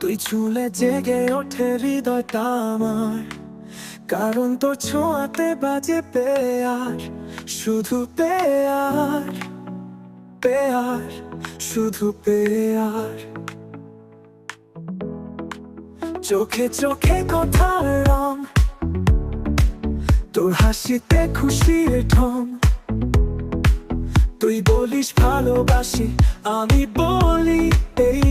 তুই চুলে জেগে ওঠে হৃদয়টা আমার। কারণ তোর ছোঁয়াতে বাজে পেয়ার শুধু পেয়ার পেয়ার শুধু পেয়ার চোখে চোখে কথার রং, তোর হাসিতে খুশির ঢং। তুই বলিস ভালোবাসি, আমি বলি এই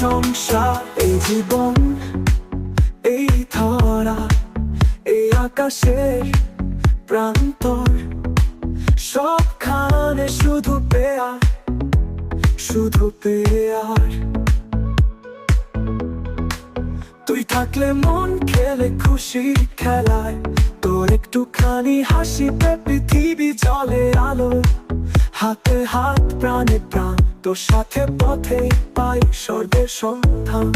সংসার, এই জীবন, এই ধরা, এই আকাশের প্রান্তর, সবখানে শুধু পেয়ার শুধু পেয়ার। তুই থাকলে মন খেলে খুশি খেলায়, তোর একটুখানি হাসিতে পৃথিবী জলে আলো, হাতে হাত, প্রাণে প্রাণ। তোর সাথে পথে পাই স্বর্গের সন্ধান।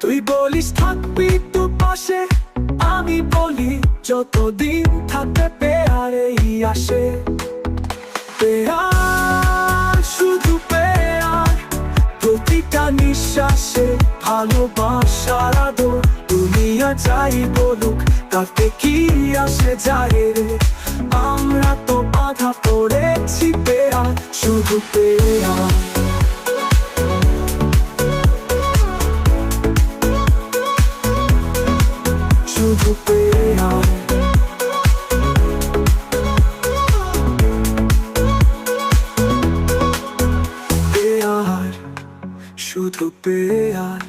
তুই বলিস থাকবি তো পাশে, আমি বলি যতদিন থাকতে পেয়ারেই আসে। পেয়ার, শুধু পেয়ার, প্রতিটা নিঃশ্বাসে ভালোবাসার আদর। দুনিয়া যাই বলুক, তাতে কি আসে যায় রে? আমরা তো বাধা পড়েছি পেয়ার শুধু পেয়ার। শুধু পেয়ার। পেয়ার শুধু পেয়ার।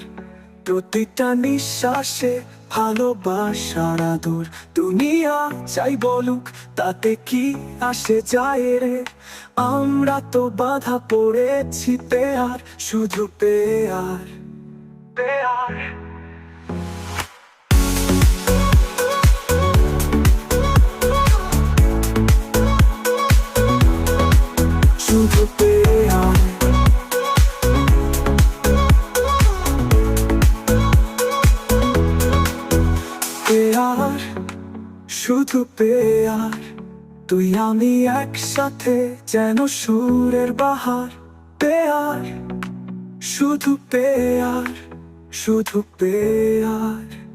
প্রতিটা নিঃশ্বাসে ভালোবাসার আদর দুনিয়া চাই বলুক, তাতে কি আসে যায় রে? আমরা তো বাধা পড়েছি পেয়ার, শুধু পেয়ার পেয়ার। পেয়ার শুধু পেয়ার। তুই আমি একসাথে যেন সুরের বাহার। পেয়ার শুধু পেয়ার শুধু পেয়ার।